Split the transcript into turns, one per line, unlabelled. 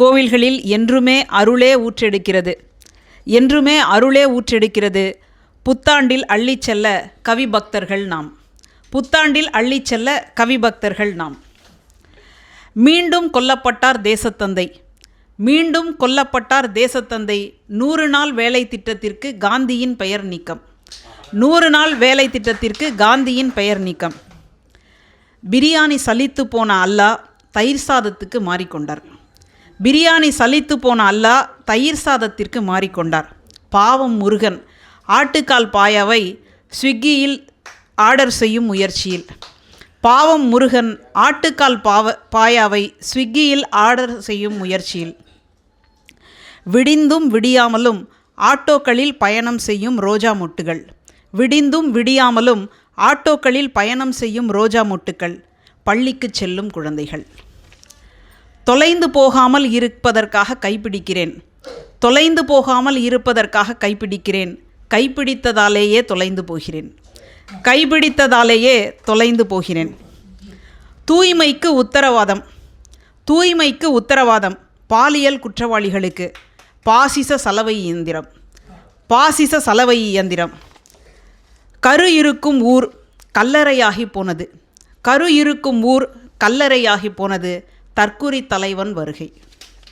கோவில்களில் என்றுமே அருளே ஊற்றெடுக்கிறது. என்றுமே அருளே ஊற்றெடுக்கிறது. புத்தாண்டில் அள்ளிச் செல்ல கவி பக்தர்கள் நாம். புத்தாண்டில் அள்ளிச் செல்ல கவி பக்தர்கள் நாம். மீண்டும் கொல்லப்பட்டார் தேசத்தந்தை. மீண்டும் கொல்லப்பட்டார் தேசத்தந்தை. நூறு நாள் வேலை திட்டத்திற்கு காந்தியின் பெயர் நீக்கம். நூறு நாள் வேலை திட்டத்திற்கு காந்தியின் பெயர் நீக்கம். பிரியாணி சலித்து போன அல்லாஹ் தயிர் சாதத்துக்கு மாறிக்கொண்டார். பிரியாணி சலித்து போன அல்லாஹ் தயிர் சாதத்திற்கு மாறிக்கொண்டார். பாவம் முருகன் ஆட்டுக்கால் பாயாவை ஸ்விக்கியில் ஆர்டர் செய்யும் முயற்சியில். பாவம் முருகன் ஆட்டுக்கால் பாவ பாயாவை ஸ்விக்கியில் ஆர்டர் செய்யும் முயற்சியில். விடிந்தும் விடியாமலும் ஆட்டோக்களில் பயணம் செய்யும் ரோஜா மொட்டுகள். விடிந்தும் விடியாமலும் ஆட்டோக்களில் பயணம் செய்யும் ரோஜா மொட்டுக்கள் பள்ளிக்கு செல்லும் குழந்தைகள். தொலைந்து போகாமல் இருப்பதற்காக கைப்பிடிக்கிறேன். தொலைந்து போகாமல் இருப்பதற்காக கைப்பிடிக்கிறேன். கைப்பிடித்ததாலேயே தொலைந்து போகிறேன். கைப்பிடித்ததாலேயே தொலைந்து போகிறேன். தூய்மைக்கு உத்தரவாதம். தூய்மைக்கு உத்தரவாதம். பாலியல் குற்றவாளிகளுக்கு. பாசிச சலவை இயந்திரம். பாசிச சலவை இயந்திரம். கரு இருக்கும் ஊர் கல்லறையாகி போனது. கரு இருக்கும் ஊர் கல்லறையாகி போனது. தற்குறி தலைவன் வருகை.